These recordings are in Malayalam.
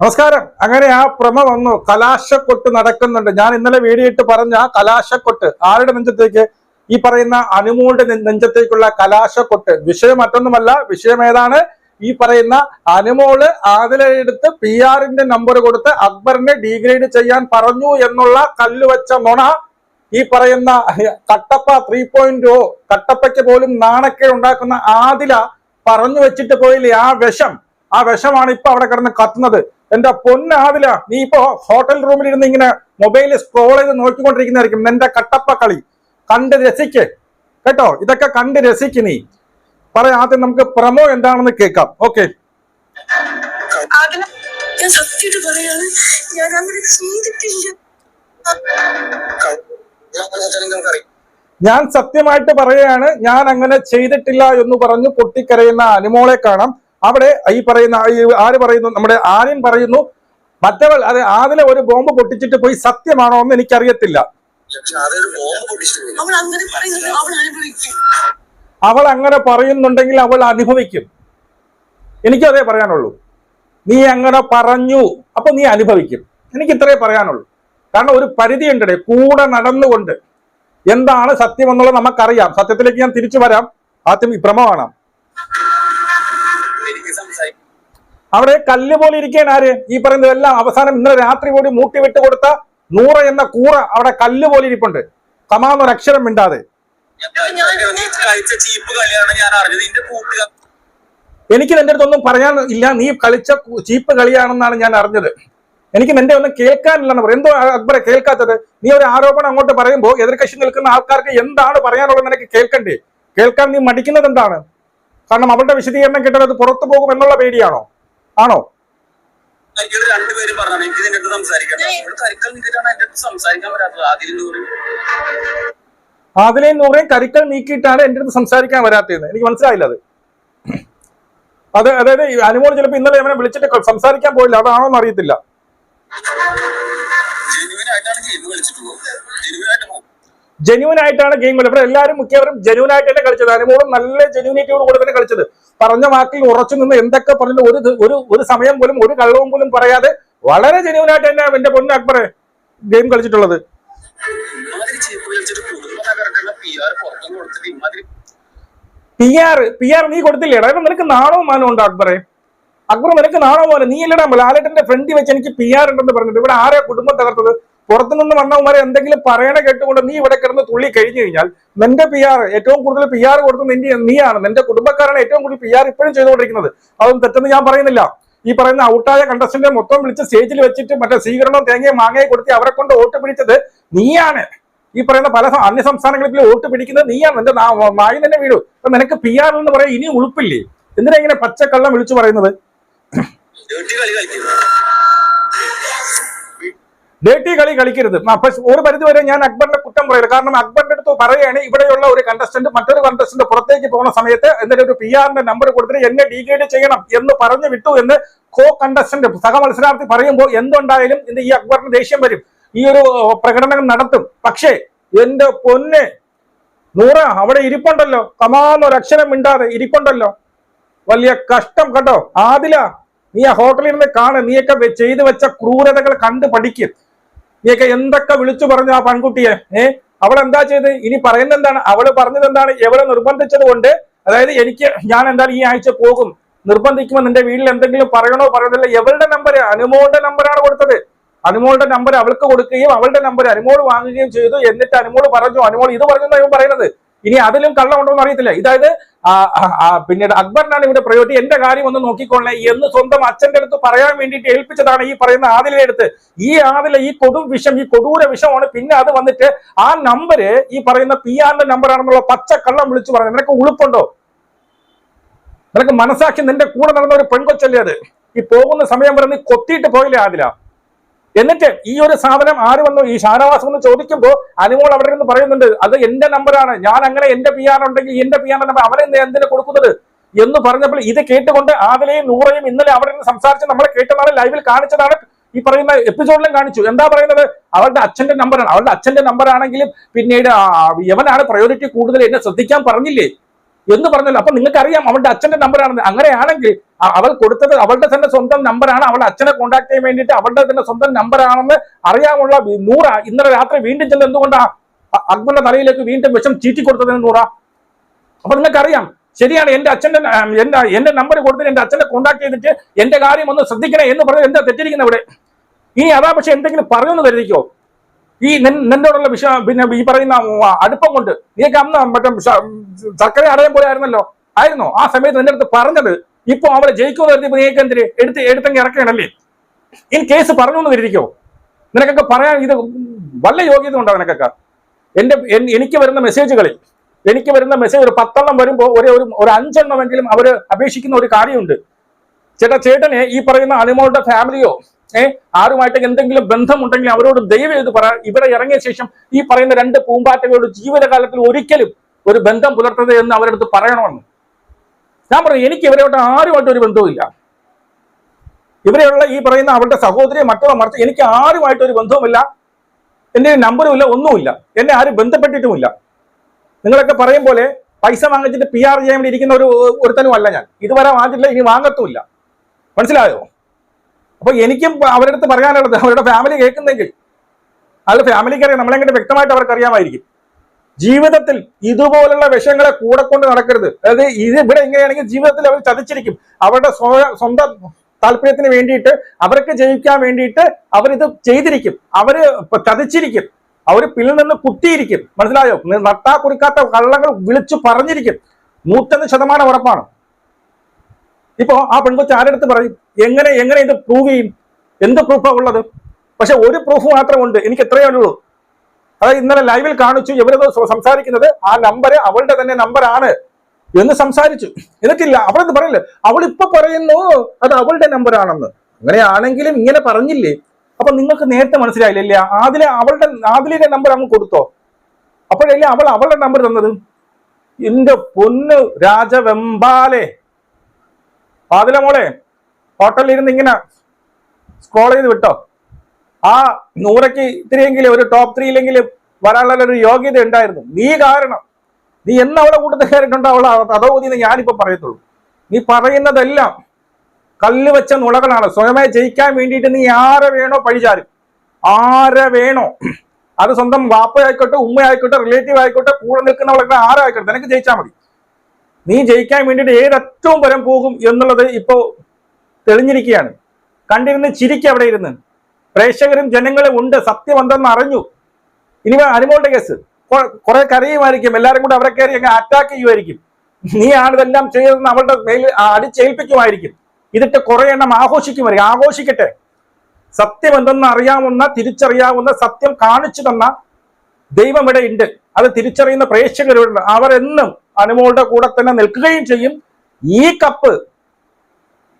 നമസ്കാരം. അങ്ങനെ ആ പ്രമ വന്നു. കലാശക്കൊട്ട് നടക്കുന്നുണ്ട്. ഞാൻ ഇന്നലെ വീടിയിട്ട് പറഞ്ഞ ആ കലാശക്കൊട്ട് ആരുടെ നെഞ്ചത്തേക്ക്? ഈ പറയുന്ന അനുമോളുടെ നെഞ്ചത്തേക്കുള്ള കലാശക്കൊട്ട്. വിഷയം മറ്റൊന്നുമല്ല വിഷയം ഏതാണ്? ഈ പറയുന്ന അനുമോൾ ആദിലയെടുത്ത് പി ആറിന്റെ നമ്പർ കൊടുത്ത് അക്ബറിനെ ഡീഗ്രേഡ് ചെയ്യാൻ പറഞ്ഞു എന്നുള്ള കല്ലുവച്ച നുണ ഈ പറയുന്ന കട്ടപ്പ ത്രീ പോയിന്റ് ഓ കട്ടപ്പയ്ക്ക് പോലും നാണക്കേട് ഉണ്ടാക്കുന്ന ആദില പറഞ്ഞു വെച്ചിട്ട് പോയില്ലേ ആ വിഷം? ആ വിഷമാണ് ഇപ്പൊ അവിടെ കിടന്ന് കത്തുന്നത്. എന്റെ പൊന്നാവില നീ ഇപ്പോ ഹോട്ടൽ റൂമിൽ ഇരുന്ന് ഇങ്ങനെ മൊബൈലിൽ സ്ക്രോൾ ചെയ്ത് നോക്കിക്കൊണ്ടിരിക്കുന്നതായിരിക്കും. നിന്റെ കട്ടപ്പ കളി. കണ്ട് രസിക്ക്. കേട്ടോ? ഇതൊക്കെ കണ്ട് രസിക്ക് നീ. പറയാം ആദ്യം നമുക്ക് പ്രമോ എന്താണെന്ന് കേൾക്കാം. ഓക്കെ. ഞാൻ സത്യമായിട്ട് പറയാണ് ഞാൻ അങ്ങനെ ചെയ്തിട്ടില്ല. ഞാൻ സത്യമായിട്ട് പറയുകയാണ് ഞാൻ അങ്ങനെ ചെയ്തിട്ടില്ല എന്ന് പറഞ്ഞു പൊട്ടിക്കരയുന്ന അനുമോളെ കാണാം. അവിടെ ഈ പറയുന്ന ആര് പറയുന്നു? നമ്മുടെ ആര്യൻ പറയുന്നു മറ്റവൾ അത് ആദിലെ ഒരു ബോംബ് പൊട്ടിച്ചിട്ട് പോയി സത്യമാണോ എന്ന് എനിക്കറിയത്തില്ല. അതൊരു ബോംബ് പൊട്ടിച്ചിട്ട് അവൾ അങ്ങനെ പറയുന്നത് അവൾ അനുഭവിക്കും. അവൾ അങ്ങനെ പറയുന്നുണ്ടെങ്കിൽ അവൾ അനുഭവിക്കും. എനിക്കും അതേ പറയാനുള്ളൂ. നീ അങ്ങനെ പറഞ്ഞു അപ്പൊ നീ അനുഭവിക്കും. എനിക്ക് ഇത്രേ പറയാനുള്ളൂ. കാരണം ഒരു പരിധി ഉണ്ടേ കൂടെ നടന്നുകൊണ്ട്. എന്താണ് സത്യം എന്നുള്ളത് നമുക്കറിയാം. സത്യത്തിലേക്ക് ഞാൻ തിരിച്ചു വരാം. ആദ്യം ഈ അവിടെ കല്ല് പോലെ ഇരിക്കുകയാണ് ആര്? ഈ പറയുന്നതെല്ലാം അവസാനം ഇന്നലെ രാത്രി കൂടി മൂട്ടി വിട്ട് കൊടുത്ത നൂറ എന്ന കൂറ അവിടെ കല്ല് പോലെ ഇരിപ്പുണ്ട്. തമാന്നൊരു അക്ഷരം മിണ്ടാതെ. എനിക്ക് നിന്റെ അടുത്തൊന്നും പറയാൻ ഇല്ല. നീ കളിച്ച ചീപ്പ് കളിയാണെന്നാണ് ഞാൻ അറിഞ്ഞത്. എനിക്ക് നിന്റെ ഒന്നും കേൾക്കാനില്ലെന്ന് പറയും എന്തോ അക്ബറെ കേൾക്കാത്തത്? നീ ഒരു ആരോപണം അങ്ങോട്ട് പറയുമ്പോൾ എതിർകക്ഷി നിൽക്കുന്ന ആൾക്കാർക്ക് എന്താണ് പറയാനുള്ളത് നിനക്ക് കേൾക്കണ്ടേ? കേൾക്കാൻ നീ മടിക്കുന്നത് എന്താണ്? കാരണം അവളുടെ വിശദീകരണം കിട്ടുന്നത് അത് പുറത്തു പോകും എന്നുള്ള പേടിയാണോ? ആണോ? എനിക്കത് രണ്ടുപേരും പറഞ്ഞു എനിക്ക് അടുത്ത് സംസാരിക്കണം ഇവിടെ കരിക്കൽ നീക്കിയിട്ടാണ് എന്റെ അടുത്ത് സംസാരിക്കാൻ പറ്റാത്തത് ആദ്യം നൂറ്. അതിലെ നൂറേം കരിക്കൽ നീക്കിയിട്ടാണ് എന്റെ അടുത്ത് സംസാരിക്കാൻ വരാത്തത് എനിക്ക് മനസ്സിലായില്ല അത്. അത് അതായത് അനുമോൾ ചിലപ്പോൾ ഇന്നലെ അവനെ വിളിച്ചിട്ട് സംസാരിക്കാൻ പോയില്ല. അതാണോന്ന് അറിയത്തില്ല. ജെനുവിൻ ആയിട്ടാണ് ഗെയിം ജെനുവിൻ ജെന്യൂൻ ആയിട്ടാണ് ഗെയിം കളി. ഇവിടെ എല്ലാവരും മിക്കവരും ജെന്യൂൻ ആയിട്ട് തന്നെ കളിച്ചത്. അനുമോളും നല്ല ജെന്യൂനിറ്റിയോട് കൂടെ തന്നെ കളിച്ചത്. പറഞ്ഞ വാക്കിൽ ഉറച്ചു നിന്ന് എന്തൊക്കെ പറഞ്ഞത് ഒരു ഒരു ഒരു സമയം പോലും ഒരു കള്ളവും പോലും പറയാതെ വളരെ ജെന്യൂൻ ആയിട്ട് തന്നെ എന്റെ പൊന്നു അക്ബറെ ഗെയിം കളിച്ചിട്ടുള്ളത്. പി ആർ പി ആർ നീ കൊടുത്തില്ലേ? അതായത് നിനക്ക് നാണവും മാനവും ഉണ്ടോ അക്ബറെ? അക്ബർ നിനക്ക് നാണോ മാനം നീ അല്ലടാ ലാലേട്ടന്റെ ഫ്രണ്ടി വെച്ച് എനിക്ക് പി ആർ ഉണ്ടെന്ന് പറഞ്ഞത്. ഇവിടെ ആരെയാ കുടുംബം തകർത്തത്? പുറത്തുനിന്ന് വന്നവന്മാരെ എന്തെങ്കിലും പറയണ കേട്ടുകൊണ്ട് നീ ഇവിടെ കിടന്ന് തുള്ളി കഴിഞ്ഞു കഴിഞ്ഞാൽ നിന്റെ പി ആർ ഏറ്റവും കൂടുതൽ പി ആർ കൊടുത്ത് നിന്റെ നീയാണ് നിന്റെ കുടുംബക്കാരാണ് ഏറ്റവും കൂടുതൽ പി ആർ ഇപ്പോഴും ചെയ്തുകൊണ്ടിരിക്കുന്നത്. അതൊന്നും തെറ്റെന്ന് ഞാൻ പറയുന്നില്ല. ഈ പറയുന്ന ഔട്ടായ കണ്ടസ്റ്റന്റ് മൊത്തം വിളിച്ച് സ്റ്റേജിൽ വെച്ചിട്ട് മറ്റേ സ്വീകരണവും തേങ്ങയും മാങ്ങയും കൊടുത്തി അവരെ കൊണ്ട് വോട്ട് പിടിച്ചത് നീയാണ്. ഈ പറയുന്ന പല അന്യ സംസ്ഥാനങ്ങളിൽ വോട്ട് പിടിക്കുന്നത് നീയാണ്. നിന്റെ മായി തന്നെ വീടു അപ്പൊ നിനക്ക് പി ആർ എന്ന് പറയാൻ ഇനി ഉളുപ്പില്ലേ? എന്തിനാ ഇങ്ങനെ പച്ചക്കള്ളം വിളിച്ചു പറയുന്നത്? ഡേർട്ടി കളി കളിക്കരുത്. ഒരു പരിധി വരെ ഞാൻ അക്ബറിന്റെ കുറ്റം പറയില്ല കാരണം അക്ബറിന്റെ അടുത്ത് പറയുകയാണ് ഇവിടെയുള്ള ഒരു കണ്ടസ്റ്റന്റ് മറ്റൊരു കണ്ടസ്റ്റന്റ് പുറത്തേക്ക് പോകുന്ന സമയത്ത് എന്നിട്ട് ഒരു പി ആറിന്റെ നമ്പർ കൊടുത്തിട്ട് എന്നെ ഡീഗ്രേഡ് ചെയ്യണം എന്ന് പറഞ്ഞു വിട്ടു എന്ന് കോ കണ്ടസ്റ്റന്റ് സഹ മത്സരാർത്ഥി പറയുമ്പോൾ എന്തുണ്ടായാലും ഇന്ന് ഈ അക്ബറിന് ദേഷ്യം വരും. ഈ ഒരു പ്രകടനം നടത്തും. പക്ഷേ എന്റെ പൊന്നെ നൂറ അവിടെ ഇരിപ്പുണ്ടല്ലോ. കമാന്നൊരു അക്ഷരം മിണ്ടാതെ ഇരിപ്പുണ്ടല്ലോ. വലിയ കഷ്ടം കേട്ടോ. ആദില നീ ആ ഹോട്ടലിൽ നിന്ന് കാണ. നീയൊക്കെ ചെയ്തു വെച്ച ക്രൂരതകൾ കണ്ടു പഠിക്കും. നീയൊക്കെ എന്തൊക്കെ വിളിച്ചു പറഞ്ഞു ആ പെൺകുട്ടിയെ? ഏ? അവൾ എന്താ ചെയ്ത് ഇനി പറയുന്നത് എന്താണ്? അവൾ പറഞ്ഞത് എന്താണ്? എവളെ നിർബന്ധിച്ചത് കൊണ്ട് അതായത് എനിക്ക് ഞാൻ എന്തായാലും ഈ ആഴ്ച പോകും. നിർബന്ധിക്കുമ്പോൾ നിന്റെ വീട്ടിൽ എന്തെങ്കിലും പറയണോ പറയുന്നില്ല. എവളുടെ നമ്പർ അനുമോളുടെ നമ്പറാണ് കൊടുത്തത്. അനുമോളുടെ നമ്പർ അവൾക്ക് കൊടുക്കുകയും അവളുടെ നമ്പർ അനുമോൾ വാങ്ങുകയും ചെയ്തു. എന്നിട്ട് അനുമോൾ പറഞ്ഞു അനുമോൾ ഇത് പറഞ്ഞു പറയുന്നത്? ഇനി അതിലും കള്ളമുണ്ടോ എന്ന് അറിയത്തില്ല. ഇതായത് പിന്നീട് അക്ബറിനാണ് ഇവിടെ പ്രയോറിറ്റി എന്റെ കാര്യം ഒന്ന് നോക്കിക്കൊള്ളേ എന്ന് സ്വന്തം അച്ഛന്റെ അടുത്ത് പറയാൻ വേണ്ടിയിട്ട് ഏൽപ്പിച്ചതാണ് ഈ പറയുന്ന ആദിലെ അടുത്ത്. ഈ ആദില ഈ കൊടും വിഷം ഈ കൊടൂര വിഷമാണ്. പിന്നെ അത് വന്നിട്ട് ആ നമ്പര് ഈ പറയുന്ന പി ആറിന്റെ നമ്പർ ആണെന്നുള്ള പച്ച കള്ളം വിളിച്ചു പറഞ്ഞു നിനക്ക് ഉളുപ്പുണ്ടോ? നിനക്ക് മനസാക്ഷി നിന്റെ കൂടെ നടന്ന ഒരു പെൺകൊച്ചല്ലേ അത്? ഈ പോകുന്ന സമയം വരെ നീ കൊത്തിയിട്ട് പോയില്ലേ ആദില? എന്നിട്ട് ഈ ഒരു സാധനം ആര് വന്നു? ഈ ഷാനവാസ് എന്ന് ചോദിക്കുമ്പോൾ അനുമോൾ അവിടെ നിന്ന് പറയുന്നുണ്ട് അത് എന്റെ നമ്പറാണ് ഞാൻ അങ്ങനെ എന്റെ പി ആർ ഉണ്ടെങ്കിൽ എന്റെ പി ആർ നമ്പർ അവരെ എന്തിനു കൊടുക്കുന്നത്? എന്ന് പറഞ്ഞപ്പോൾ ഇത് കേട്ടുകൊണ്ട് ആദിലയും നൂറയും ഇന്നലെ അവിടെ നിന്ന് സംസാരിച്ച് നമ്മളെ കേട്ടതാണ് ലൈവിൽ കാണിച്ചതാണ്. ഈ പറയുന്ന എപ്പിസോഡിലും കാണിച്ചു. എന്താ പറയുന്നത്? അവളുടെ അച്ഛന്റെ നമ്പറാണ് അവളുടെ അച്ഛന്റെ നമ്പർ ആണെങ്കിലും പിന്നീട് ഇവനാണ് പ്രയോറിറ്റി കൂടുതൽ. എന്നെ ശ്രദ്ധിക്കാൻ പറഞ്ഞില്ലേ? എന്ന് പറഞ്ഞല്ലോ. അപ്പൊ നിങ്ങൾക്ക് അറിയാം അവളുടെ അച്ഛന്റെ നമ്പറാണെന്ന്. അങ്ങനെയാണെങ്കിൽ അവൾ കൊടുത്തത് അവളുടെ തന്നെ സ്വന്തം നമ്പറാണ്. അവളുടെ അച്ഛനെ കോൺടാക്ട് ചെയ്യാൻ വേണ്ടിയിട്ട് അവളുടെ തന്നെ സ്വന്തം നമ്പറാണെന്ന് അറിയാമുള്ള നൂറ ഇന്നലെ രാത്രി വീണ്ടും ചെന്ന് എന്തുകൊണ്ടാ അക്ബറിന്റെ തലയിലേക്ക് വീണ്ടും വിഷം ചീറ്റി കൊടുത്തതിന് നൂറ? അപ്പൊ നിങ്ങൾക്കറിയാം ശരിയാണ് എന്റെ അച്ഛന്റെ എന്റെ എന്റെ നമ്പർ കൊടുത്തിട്ട് എന്റെ അച്ഛനെ കോൺടാക്ട് ചെയ്തിട്ട് എന്റെ കാര്യം ഒന്ന് ശ്രദ്ധിക്കണേ എന്ന് പറഞ്ഞത് എന്താ തെറ്റിരിക്കുന്നത് ഇവിടെ? ഇനി അതാ പക്ഷെ എന്തെങ്കിലും പറയുമെന്ന് കരുതിക്കോ? ഈ നിന്നോടുള്ള വിഷ പിന്നെ ഈ പറയുന്ന അടുപ്പം കൊണ്ട് നീക്ക് അന്ന് മറ്റേ ശ- സർക്കാർ അടയാൻ പോലെ ആയിരുന്നല്ലോ. ആയിരുന്നു? ആ സമയത്ത് നിന്റെ അടുത്ത് പറഞ്ഞത് ഇപ്പൊ അവളെ ജയിക്കുമെന്ന് കരുതി നീക്ക് എടുത്ത് എടുത്തെങ്കിൽ ഇറക്കണല്ലേ ഈ കേസ് പറഞ്ഞു എന്ന് കരുതിക്കോ? നിനക്കൊക്കെ പറയാൻ ഇത് വല്ല യോഗ്യത ഉണ്ടോ നിനക്കൊക്കെ? എന്റെ എനിക്ക് വരുന്ന മെസ്സേജുകളിൽ എനിക്ക് വരുന്ന മെസ്സേജ് ഒരു പത്തെണ്ണം വരുമ്പോൾ ഒരു ഒരു അഞ്ചെണ്ണമെങ്കിലും അവർ അപേക്ഷിക്കുന്ന ഒരു കാര്യമുണ്ട്. ചേട്ടാ ചേട്ടനെ ഈ പറയുന്ന അനിമോളുടെ ഫാമിലിയോ ഏ? ആരുമായിട്ട് എന്തെങ്കിലും ബന്ധമുണ്ടെങ്കിൽ അവരോട് ദയവ് ചെയ്ത് പറ. ഇവിടെ ഇറങ്ങിയ ശേഷം ഈ പറയുന്ന രണ്ട് പൂമ്പാറ്റകളോട് ജീവിതകാലത്തിൽ ഒരിക്കലും ഒരു ബന്ധം പുലർത്തത് എന്ന് അവരുടെ അടുത്ത് പറയണമെന്ന്. ഞാൻ പറയും എനിക്ക് ഇവരോട്ട് ആരുമായിട്ട് ഒരു ബന്ധവുമില്ല. ഇവരെയുള്ള ഈ പറയുന്ന അവളുടെ സഹോദരിയെ മറ്റോ മറിച്ച് എനിക്ക് ആരുമായിട്ട് ഒരു ബന്ധവുമില്ല. എന്റെ നമ്പറും ഇല്ല ഒന്നുമില്ല. എന്നെ ആരും ബന്ധപ്പെട്ടിട്ടുമില്ല. നിങ്ങളൊക്കെ പറയും പോലെ പൈസ വാങ്ങിച്ചിട്ട് പി ആർ ചെയ്യാൻ വേണ്ടി ഇരിക്കുന്ന ഒരു ഒരുത്തനും അല്ല ഞാൻ. ഇതുവരെ വാങ്ങിച്ചിട്ടില്ല ഇനി വാങ്ങത്തുമില്ല. മനസ്സിലായോ? അപ്പൊ എനിക്കും അവരുടെ അടുത്ത് പറയാനുള്ളത് അവരുടെ ഫാമിലി കേൾക്കുന്നെങ്കിൽ അത് ഫാമിലിക്ക് അറിയാം നമ്മളെങ്ങനെ വ്യക്തമായിട്ട് അവർക്ക് അറിയാമായിരിക്കും. ജീവിതത്തിൽ ഇതുപോലുള്ള വിഷയങ്ങളെ കൂടെ കൊണ്ട് നടക്കരുത്. അതായത് ഇത് ഇവിടെ എങ്ങനെയാണെങ്കിൽ ജീവിതത്തിൽ അവർ ചതിച്ചിരിക്കും. അവരുടെ സ്വന്തം താല്പര്യത്തിന് വേണ്ടിയിട്ട് അവർക്ക് ജയിക്കാൻ വേണ്ടിയിട്ട് അവരിത് ചെയ്തിരിക്കും. അവർ ചതിച്ചിരിക്കും. അവർ പിന്നിൽ നിന്ന് കുത്തിയിരിക്കും. മനസ്സിലായോ? നട്ടാ കുറിക്കാത്ത കള്ളങ്ങൾ വിളിച്ചു പറഞ്ഞിരിക്കും. നൂറ്റൊന്ന് ശതമാനം ഉറപ്പാണ്. ഇപ്പോ ആ പെൺകൊച്ച് ആരെടുത്ത് പറയും? എങ്ങനെ എങ്ങനെ ഇത് പ്രൂവ് ചെയ്യും? എന്ത് പ്രൂഫാ ഉള്ളത്? പക്ഷെ ഒരു പ്രൂഫ് മാത്രമുണ്ട്. എനിക്ക് എത്രയേ ഉള്ളൂ. അതായത് ഇന്നലെ ലൈവിൽ കാണിച്ചു ഇവരത് സംസാരിക്കുന്നത് ആ നമ്പർ അവളുടെ തന്നെ നമ്പറാണ് എന്ന് സംസാരിച്ചു. എന്നിട്ടില്ല അവളെന്ന് പറയില്ല? അവൾ ഇപ്പൊ പറയുന്നു അത് അവളുടെ നമ്പറാണെന്ന് അങ്ങനെയാണെങ്കിലും ഇങ്ങനെ പറഞ്ഞില്ലേ? അപ്പൊ നിങ്ങൾക്ക് നേരത്തെ മനസ്സിലായില്ലേ ആദിലെ അവളുടെ ആദിലിന്റെ നമ്പർ അങ്ങ് കൊടുത്തോ? അപ്പോഴല്ലേ അവൾ അവളുടെ നമ്പർ തന്നത്? എന്റെ പൊന്ന് രാജവെമ്പാലെ ആദില മോളെ ഹോട്ടലിൽ ഇരുന്ന് ഇങ്ങനെ സ്ക്രോൾ ചെയ്ത് വിട്ടോ. ആ നൂറയ്ക്ക് ഇത്തിരിയെങ്കിലും ഒരു ടോപ്പ് ത്രീയിലെങ്കിലും വരാനുള്ള ഒരു യോഗ്യത ഉണ്ടായിരുന്നു. നീ കാരണം നീ എന്ന് അവളെ കൂട്ടത്തിൽ കയറിയിട്ടുണ്ടോ അവളെ? അതോ എന്ന് ഞാനിപ്പോ പറയത്തുള്ളൂ. നീ പറയുന്നതെല്ലാം കല്ല് വെച്ച നുളകളാണ് സ്വയമേ ജയിക്കാൻ വേണ്ടിയിട്ട് നീ ആരെ വേണോ പഴിചാരും. ആരെ വേണോ. അത് സ്വന്തം വാപ്പയായിക്കോട്ടെ ഉമ്മയായിക്കോട്ടെ റിലേറ്റീവ് ആയിക്കോട്ടെ കൂടെ നിൽക്കുന്നവളൊക്കെ ആരായിക്കോട്ടെ നിനക്ക് ജയിച്ചാൽ മതി. നീ ജയിക്കാൻ വേണ്ടിയിട്ട് ഏതറ്റവും വരം പോകും എന്നുള്ളത് ഇപ്പോ തെളിഞ്ഞിരിക്കുകയാണ്. കണ്ടിരുന്ന് ചിരിക്കുക അവിടെ ഇരുന്ന് പ്രേക്ഷകരും ജനങ്ങളും ഉണ്ട് സത്യം എന്തെന്ന് അറിഞ്ഞു. ഇനി അനുമോളുടെ കേസ്. കുറെ കരയുമായിരിക്കും എല്ലാവരും കൂടെ അവരെ കയറി അറ്റാക്ക് ചെയ്യുമായിരിക്കും. നീ ആണ് ഇതെല്ലാം ചെയ്തതെന്ന് അവളുടെ മേൽ അടിച്ചേൽപ്പിക്കുമായിരിക്കും. ഇതിട്ട് കുറെ എണ്ണം ആഘോഷിക്കുമായിരിക്കും. ആഘോഷിക്കട്ടെ. സത്യം എന്തെന്ന് അറിയാവുന്ന തിരിച്ചറിയാവുന്ന സത്യം കാണിച്ചു തന്ന ദൈവം ഇവിടെ ഉണ്ട് അത് തിരിച്ചറിയുന്ന പ്രേക്ഷകരുണ്ട്. അവരെന്നും അനുമോളുടെ കൂടെ തന്നെ നിൽക്കുകയും ചെയ്യും. ഈ കപ്പ്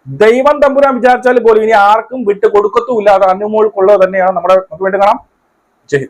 ദൈവം തമ്പുരാൻ വിചാരിച്ചാൽ പോലും ഇനി ആർക്കും വിട്ട് കൊടുക്കത്തുമില്ല അത് അനുമോൾക്കുള്ളത് തന്നെയാണ്. നമ്മുടെ നമുക്ക് വേണ്ടി കാണാം. ജയ്